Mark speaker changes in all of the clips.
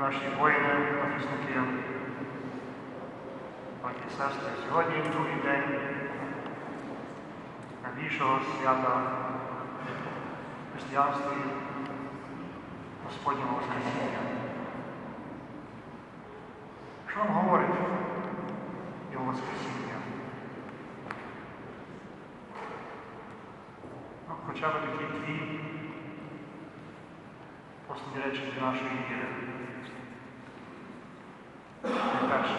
Speaker 1: наші воїни, захисники, браті і сестри, сьогодні другий день найбільшого свята християнства Господнього Воскресіння. Що нам говорить Його Воскресіння? Ну, хоча б такі дві основні речі для нашої віри. Найперше,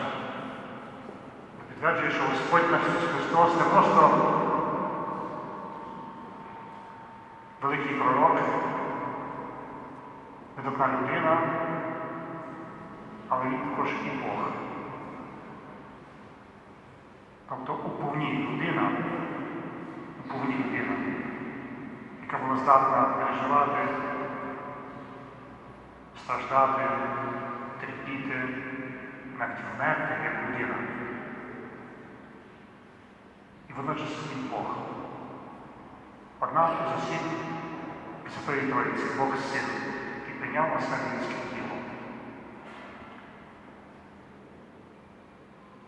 Speaker 1: підтверджує, що Господь наш Христос не просто великий пророк, видатна людина, але він також і Бог. Тобто уповні людина, уповні людина, яка була здатна переживати, страждати, терпіти, навіть вмерти як людина. І водночас він Бог. Одна з усіх Святої Троїці, Бог Син, який прийняв себе людське тіло.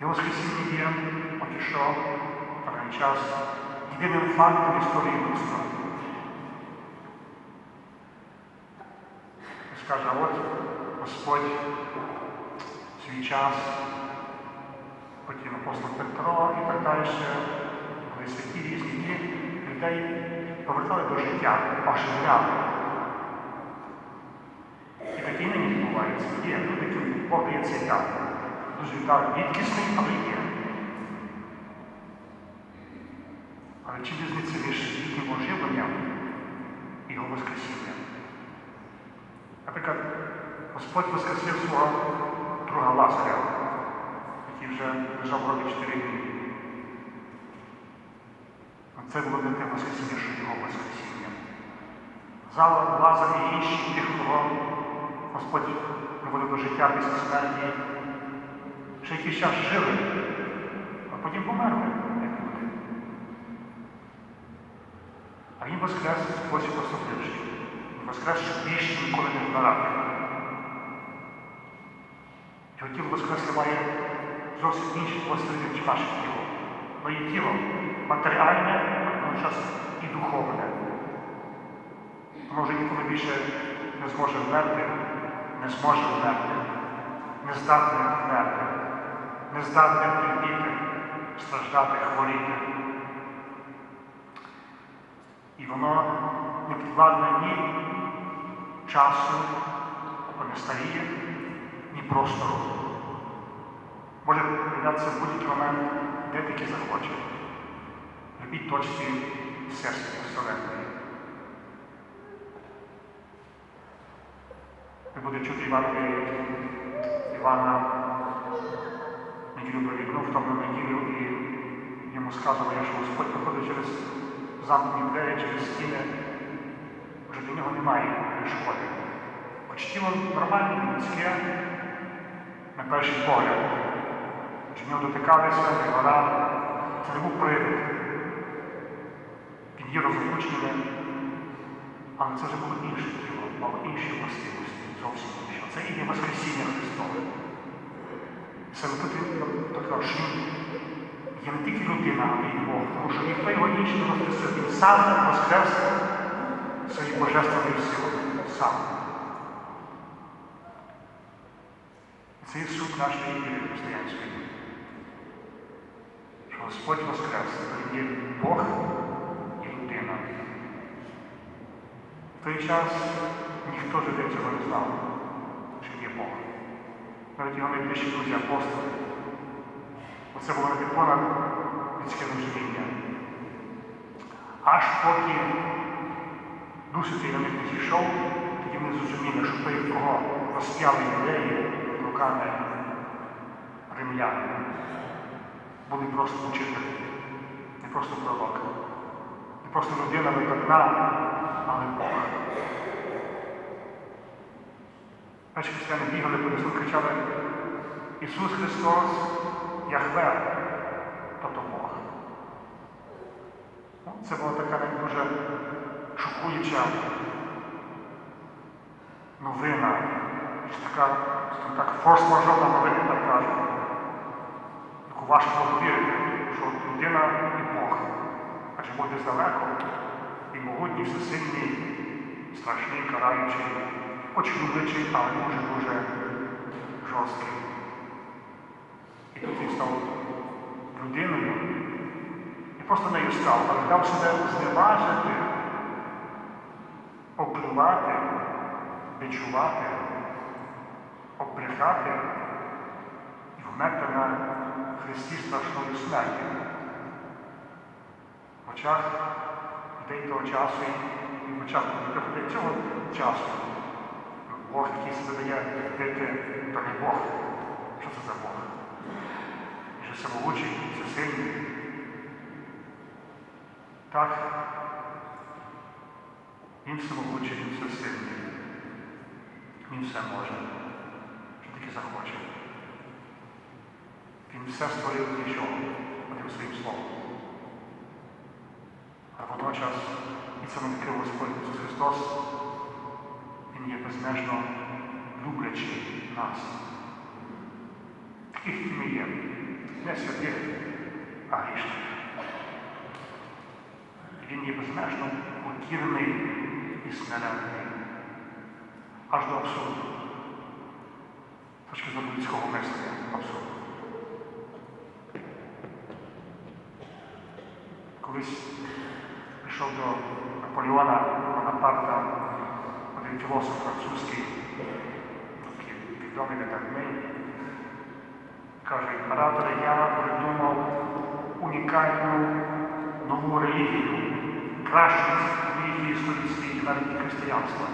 Speaker 1: І Воскресіння є поки що на час єдиним фактом історії людства. Скаже, а от Господь свій час, потім апостол Петро і так далі, коли святі різні дні, людей повертали до життя, оживляли. І такі нині відбувається. Є люди, яким Бог дає. Дуже дар рідкісний, але є. Але чи різниця між їхнім оживленням і його Воскресінням? Наприклад, Господь воскресив свого друга Лазаря, який вже лежав в гробі 4 дні. Це було не те Воскресіння, що його Воскресіння. Зала Лазар і інші тих, кого Господь приводив до життя після смерті, ще якийсь час жили, а потім померли, як люди. А він воскрес спосіб особливший. Він воскрес, щоб більше ніколи не вмирати. Тіло воскресле має зовсім інші властивості, ніж наше тіло. Моє тіло матеріальне, водночас і духовне. Воно вже ніколи більше не зможе вмерти, не зможе вмерти, не здатне вмерти, не здатне терпіти, страждати, хворіти. І воно не підвладне ні часу, бо не старіє, ні простору. Може прийдатися в будь-який момент, де тільки захоче. В любій точці Всесвіту Вселенної. Ви будете чути Євангелії Івана неділю про вікно, тому неділю, і йому сказано, що Господь проходить через замкнені двері, через стіни, вже для нього немає перешкоди. Хоч тіло нормальне, людське, перший погляд, що в нього дотикалися, вода, це не був привид. Він є розлучними, але це вже було інше тіло, мало інші властивості, зовсім інше. Це і є Воскресіння Христове. Саме тут він що є не тільки людина, але й Бог, тому що ніхто його інший не воскресив. Він сам воскрес своєю божественною силою. Сам. Це є суть нашої віри християнської. Що Господь воскрес, Він є Бог і людина. В той час ніхто житель цього не знав, що є Бог. Навіть його найближчі друзі апостоли. Оце було не понад людське розуміння. Аж поки Дух Святий на них не зійшов, тоді вони зрозуміли, що той, кого розп'яли ідеї руками римлян, були просто учителі, не просто пророк, не просто людина видатна, але Бог. Перші християни бігали по лісу, кричали Ісус Христос, Яхве, тобто Бог. Ну, Це була така дуже шокуюча новина, така, так, форс-мажорна новина, так кажуть, яку важко повірити, що людина і Бог, адже десь далеко, і могутній, всесильний, страшний, караючий, хоч люблячий, але дуже-дуже жорсткий. І тут він став людиною і просто нею став, але дав себе зневажити, обливати, відчувати, оббрехати і вмерти на Христі страшною смерті. В очах людей того часу і в очах людей цього часу. Бог, який себе дає бити, то Бог. Що це за Бог? Же самогучий, всесильний. Так, він всемогучий, він всесильний. Він все може, тільки захоче. Він все створив з нічого, одним своїм словом. А водночас і нам відкрив Господь Ісус Христос, Він є безмежно люблячий нас. Таких, ми є, не святих, а грішних. Він є безмежно покірний і смиренний. Аж до абсурду. З Точки зору людського мислення абсурду. Колись прийшов до Наполеона Бонапарта один філософ французький, такий відомий видатний, каже, імператоре, я придумав унікальну нову релігію, кращу релігію в світі, навіть і християнства.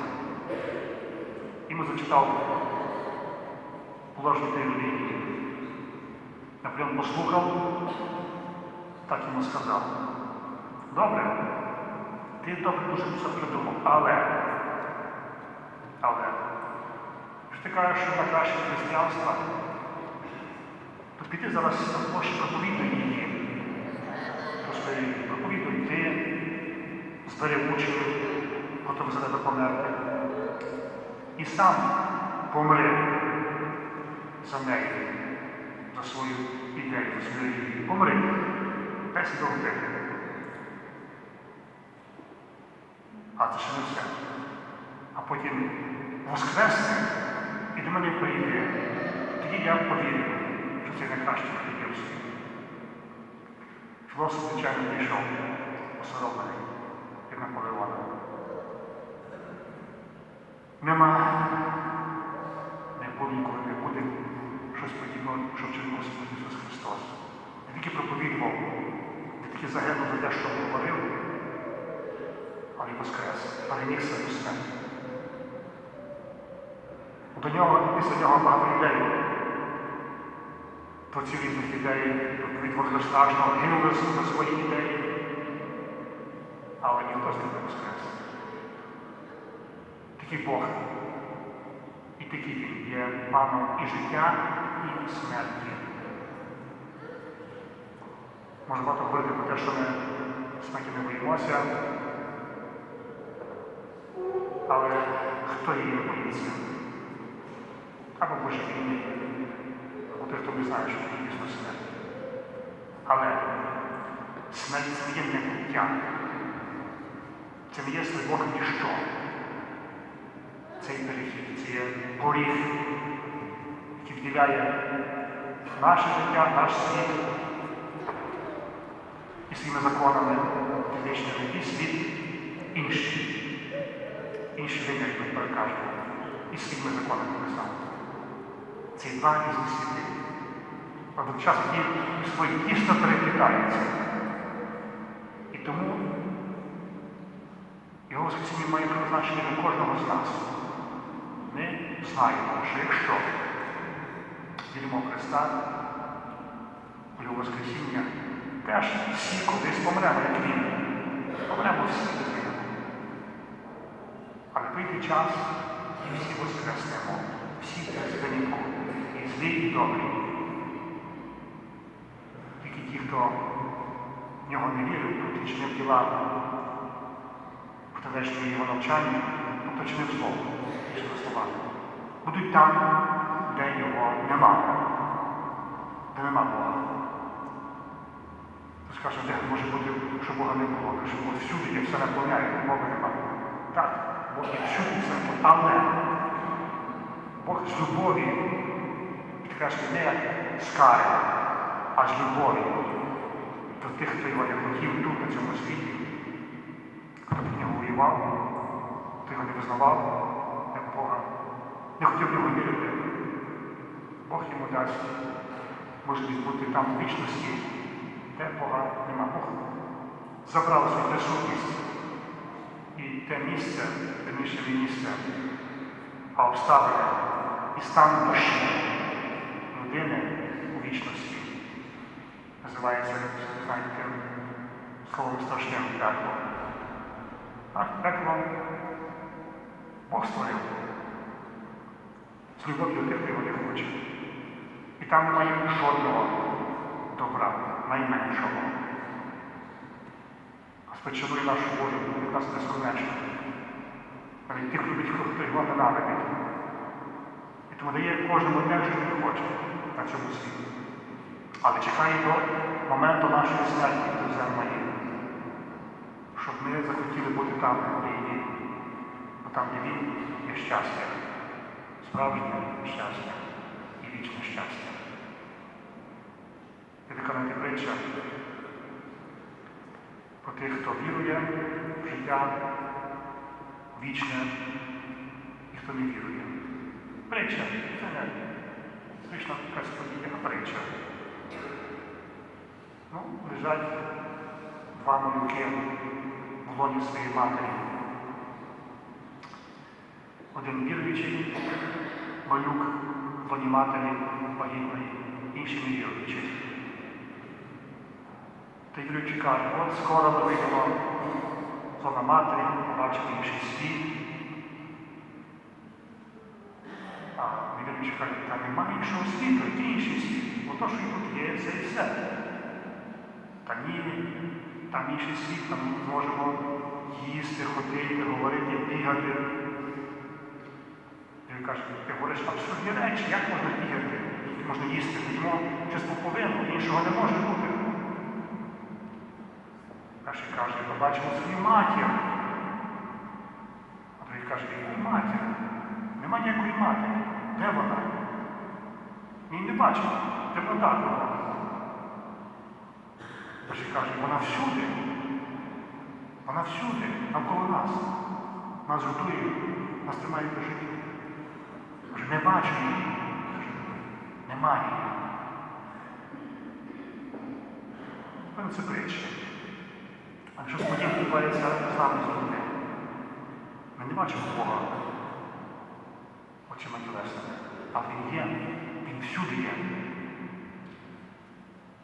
Speaker 1: Йому зачитав положення тієї релігії. Наполеон послухав, так йому сказав. Добре, ти добре дуже все придумав, але, але, що ти кажеш, що на краще християнства, то піди зараз на площі проповідуй її. Проповідуй ти, збери учнів, готовий за тебе померти. І сам помри за неї, за свою ідею, за свою релігію. Помри. Дай себе вбити. А це ще не все. А потім воскресне і до мене прийде. Тоді я повірю, що це найкраще в світі. Філософ, звичайно, пішов осоромлений, як Наполеона. Нема, не ніколи не буде щось подібного, що вчинив Господь Ісус Христос. Не тільки проповідував, не тільки загинув за те, що говорив, але й воскрес, переміг свою смерть. До нього, після нього багато людей, творців різних ідей, від Христа, гинули за свої ідеї, але ніхто з них не воскрес. Такий Бог. І такий Він є паном і життя, смерті. Можна багато говорити про те, що ми смерті не боїмося, але хто її не боїться? Або божевільний, або той, хто не знає, що таке дійсно смерть. Але смерть це є небуття. Це не є слибок ніщо. Цей перехід, це є поріг, який вділяє наше життя, наш світ і своїми законами фізичними, і світ інший. Інші ми перекажемо і своїми законами писав. Ці два різні світи. Водночас які собою тісно переплітаються. І тому його Воскресіння має призначення для кожного з нас. Ми знаємо, що якщо віримо Христа, його Воскресіння, теж всі кудись помремо, як він. Помремо всі без нього. Але прийде час, і всі воскреснемо, всі без і злі, і добрі. Тільки ті, хто в нього не вірив, хто чинив діла, хто його навчання, хто чинив зло, іншими будуть там, де його нема, де нема Бога. Каже, де може бути, що Бога не було, що всюди все наповняє, Бога нема. Так, Бог всюди все, з любові, підкреслює, не як скари, а з любові до тих, хто його не хотів тут, на цьому світі, хто нього воював, хто його не визнавав, як Бога, не хотів в нього вірити. Бог йому дасть можливість бути там в вічності, де Бога нема. Бог забрав свою присутність і те місце, верніше не місце, а обставини і стан душі людини у вічності. Називається, знаєте, словом страшним пеклом. Так, пекло Бог створив з любов'ю тих, його не хоче. І там немає жодного добра, найменшого. Господь шанує нашу волю, від нас безконечно. Навіть тих любить, хто його ненавидить. І тому дає кожному те, що він хоче на цьому світі. Але чекає до моменту нашої смерті до землі, щоб ми захотіли бути там, де є він. Бо там, де він, є щастя, справжнє щастя і вічне щастя. Навіть притча про тих, хто вірує в життя вічне і хто не вірує. Притча. Це не звична якась подія, притча. Ну, лежать два малюки в лоні своєї матері. Один віруючий малюк в лоні матері вагітної, інший не віруючий. Та віруючий каже, от скоро вийдемо з лона матері, побачимо інший світ. А невіруючий каже, та немає іншого світу, який інший світ. Бо то, що тут є, це і все. Та ні, там інший світ, там ми зможемо їсти, ходити, говорити, бігати. Він каже, ти говориш абсурдні речі, як можна бігати, можна їсти, ходімо через пуповину, іншого не може бути. Перший каже, побачимо свою матір. А другий каже, якої матір? Нема ніякої матері. Де вона? Її не бачимо. Де вода була? Перший каже, вона всюди. Вона всюди, навколо нас. Нас готує, нас тримає до життя. Каже, не бачу її. Каже, немає. Це притча. А що подібне відбувається з нами з людьми? Ми не бачимо Бога очима тілесними, але Він є, Він всюди є.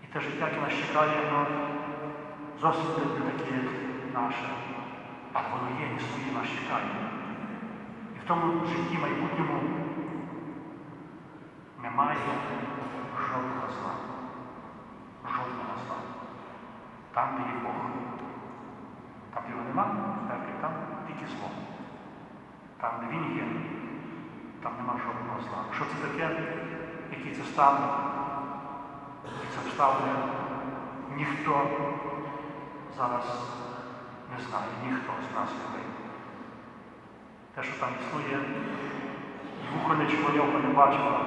Speaker 1: І те життя, яке нас чекає, воно зовсім не таке, як наше, але воно є, існує, нас чекає. І в тому житті майбутньому немає жодного зла. Жодного зла. Там, де є Бог. Його нема, так, там тільки зло. Там, де він є, там нема жодного зла. Що це таке? Який це стан? Які це обставини? Ніхто зараз не знає, ніхто з нас людей. Те, що там існує, і вухо не чуло, око не бачило,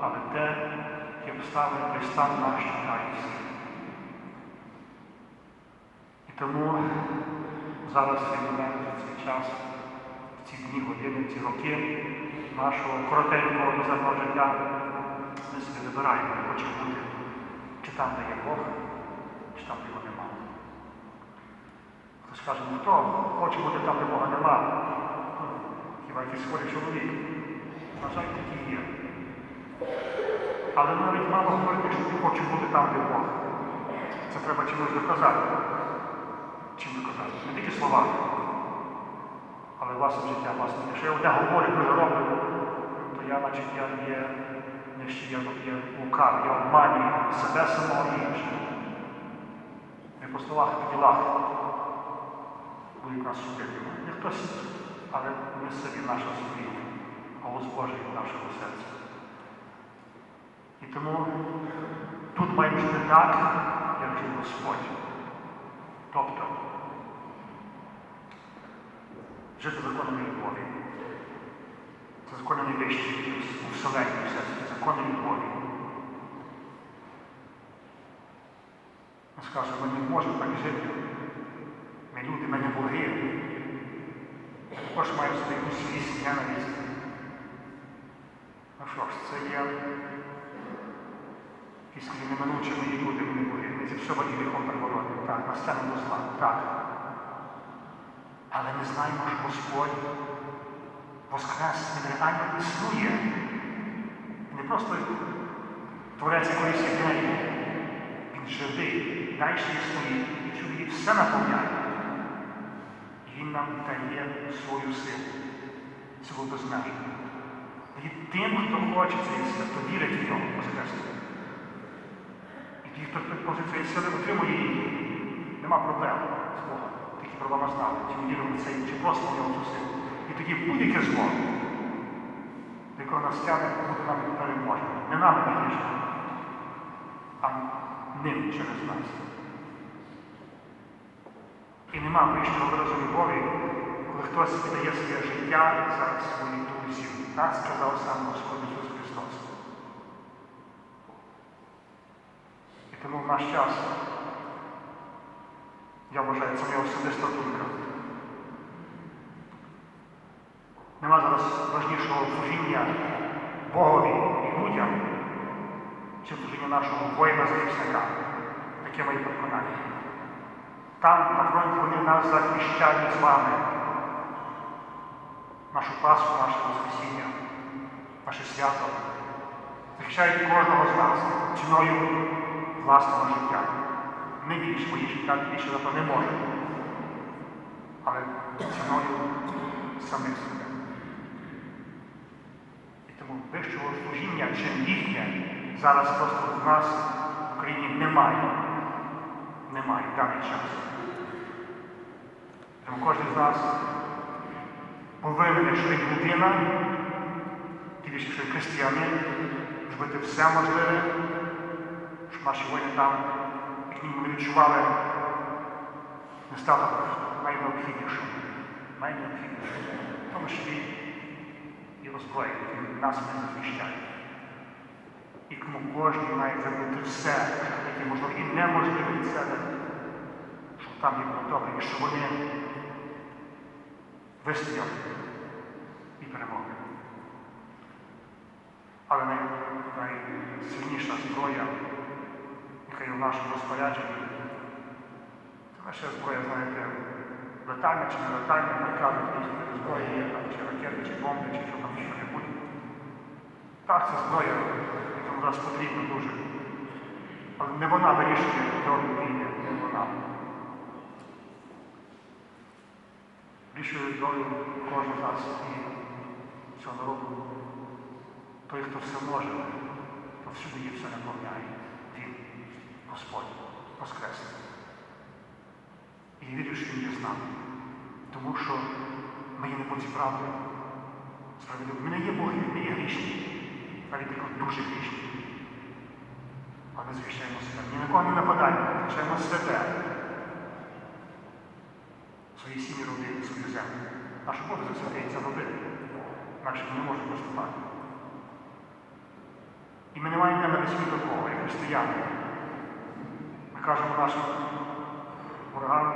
Speaker 1: але те, ті обставини, той стан наш чекає. І тому зараз цей момент, цей час, в ці дні, години, ці роки нашого коротенького мізерного життя ми собі вибираємо, де хочемо бути, чи там, де є Бог, чи там, де його нема. Хтось каже, ну хто хоче бути там, де Бога нема? Ну, Хіба якийсь хворий чоловік? На жаль, такі є. Але навіть мало говорити, що не хочу бути там, де Бог. Це треба чимось доказати. Чим доказати? Не тільки слова, але власне життя, власне. Якщо я одне говорю, дуже роблю, то я, значить, я є я є лукавий, я обманюю себе самого і інших. Не по словах, а ділах будуть нас судити. Не хтось, але ми собі наша сумління. голос Божий в нашому серці. І тому тут маємо жити так, як жив Господь. Тобто жити законами любові. Це закони найвищі у вселенні все. Закони любові. Ми скажемо, ми не можемо так жити. Ми люди, ми не боги. Також собі якусь свість ненависть. Ну що ж, це є якісь неминучі мої люди, не боги. Ми зіпсовані гріхом первородним. Так, на сцену до зла. Так. Але ми знаємо, що Господь Воскрес, Він реально існує. Не просто творець якоїсь ідеї. Він живий, далі існує, і чоловік все наповняє. І Він нам дає свою силу, силу безмежну. І тим, хто хоче цієї сили, хто вірить в нього Воскреснення. І ті, хто просить цієї сили, отримує її. Нема проблем з Богом. Такі чи віримо в це, чи просто в нього силу. І тоді будь-яке зло, до якого нас тягне, буде нам переможено. Не нами більше, а ним через нас. І нема вищого виразу любові, коли хтось віддає своє життя за свої друзів. Так сказав сам Господь Ісус Христос. І тому в наш час, я вважаю, це моя особиста думка. Нема зараз важнішого служіння Богові і людям, чим служіння нашого воїна-захисника. Таке моє переконання. Там, на фронті, вони нас захищають з вами. Нашу Пасху, наше Воскресіння, наше свято. Захищають кожного з нас ціною власного життя. Бо їх життя більше на то не може. Але ціною самих себе. І тому вищого служіння, чим їхнє, зараз просто в нас в Україні немає. Немає даний час. Тому кожен з нас повинен, якщо він людина, тільки якщо він християнин, зробити все можливе, щоб наші воїни там, як мінімум, не відчували нестаток найнеобхіднішого. Найнеобхіднішого. Тому що він і озброєний, він нас не захищає. І тому кожен має зробити все, що таке можливо, і неможливо від себе, щоб там їм було добре, і щоб вони вистояли і перемогли. Але най, найсильніша зброя, яка є в нашому розпорядженні, наша зброя, знаєте, летальна чи не летальна, кажуть, зброї є, чи ракети, чи бомби, чи що там що-небудь. Так, це зброя, яка зараз потрібна дуже. Але не вона вирішує долю війни, не вона. Вирішує долю кожного з нас і цього народу. Той, хто все може, то всюди і все наповняє. Господь, Воскресний. І я вірю, що Він є з нами. Тому що ми є не по цій правді. Справедливо. Ми не є боги, ми є грішні. Навіть дуже грішні. Але ми звіщаємо себе. Ні на кого не нападаємо, звіщаємо святе. Свої сім'ї родини, свою землю. Наш обов'язок святий це робити. Інакше ми не можемо поступати. І ми не маємо ненависті до кого, як християни. Ми кажемо нашим ворогам,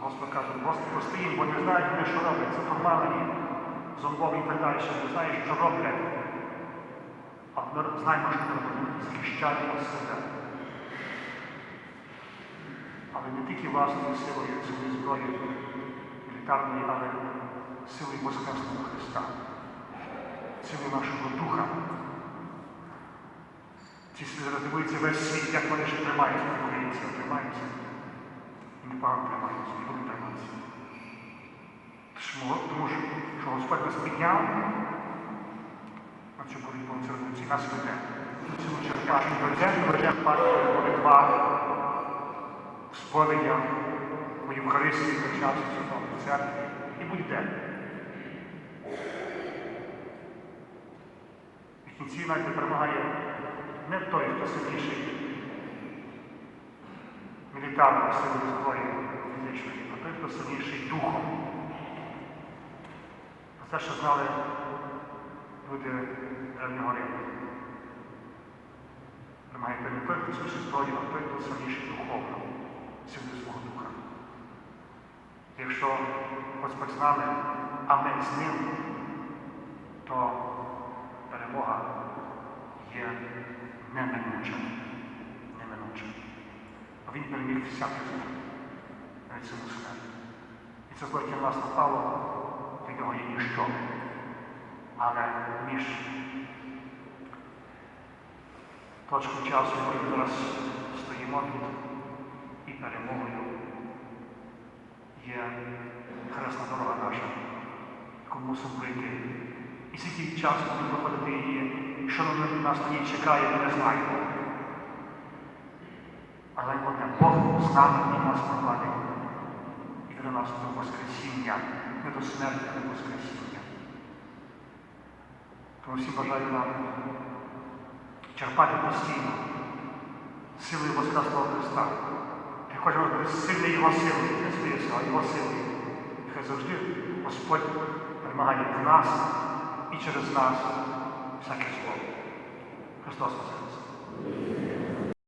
Speaker 1: Господь каже, прости їм, бо не знають вони, що роблять. Це формальні, зомбові і так далі, не знають, що роблять. А ми знаємо, що вони захищаємо себе. Але не тільки власною силою, своєю зброєю мілітарної, але силою Воскресного Христа, силою нашого Духа. Ці сліди роздивуються весь світ, як вони ще тримаються, українці тримаються. І непогано тримаються, і будуть триматися. Тому що, Господь нас підняв на цю боротьбу на нас веде. Цілу черпашку веде, веде партію боротьба в сповідях, Євхаристії, почався Святому Церкві і будь-де. В кінці знаєте, перемагає не той, хто сильніший мілітарно силою зброї фізичної, а той, хто сильніший духом. Це, що знали люди древнього Риму. Немає не той, хто сильніший зброю, а той, хто сильніший духовно, силою свого духа. Якщо Господь з нами, а ми з ним, то перемога є неминуча. Неминуча. Бо він переміг всяке зло, навіть саму смерть. І це зло, яке нас напало, для нього є ніщо. Але між точкою часу, якою ми зараз стоїмо тут, і перемогою є хресна дорога наша, яку мусимо пройти. І скільки часу буде проходити її, що на нас на ній чекає, ми не знаємо. Але одне Бог з нами і нас провадить. І до нас до Воскресіння, не до смерті, а до Воскресіння. Тому всі бажаю нам черпати постійно силою Воскреслого Христа. Я хочу сильний Його силою, не своєю силою, а Його силою. І Хай завжди Господь перемагає в нас і через нас всяке зло. Христос Воскрес!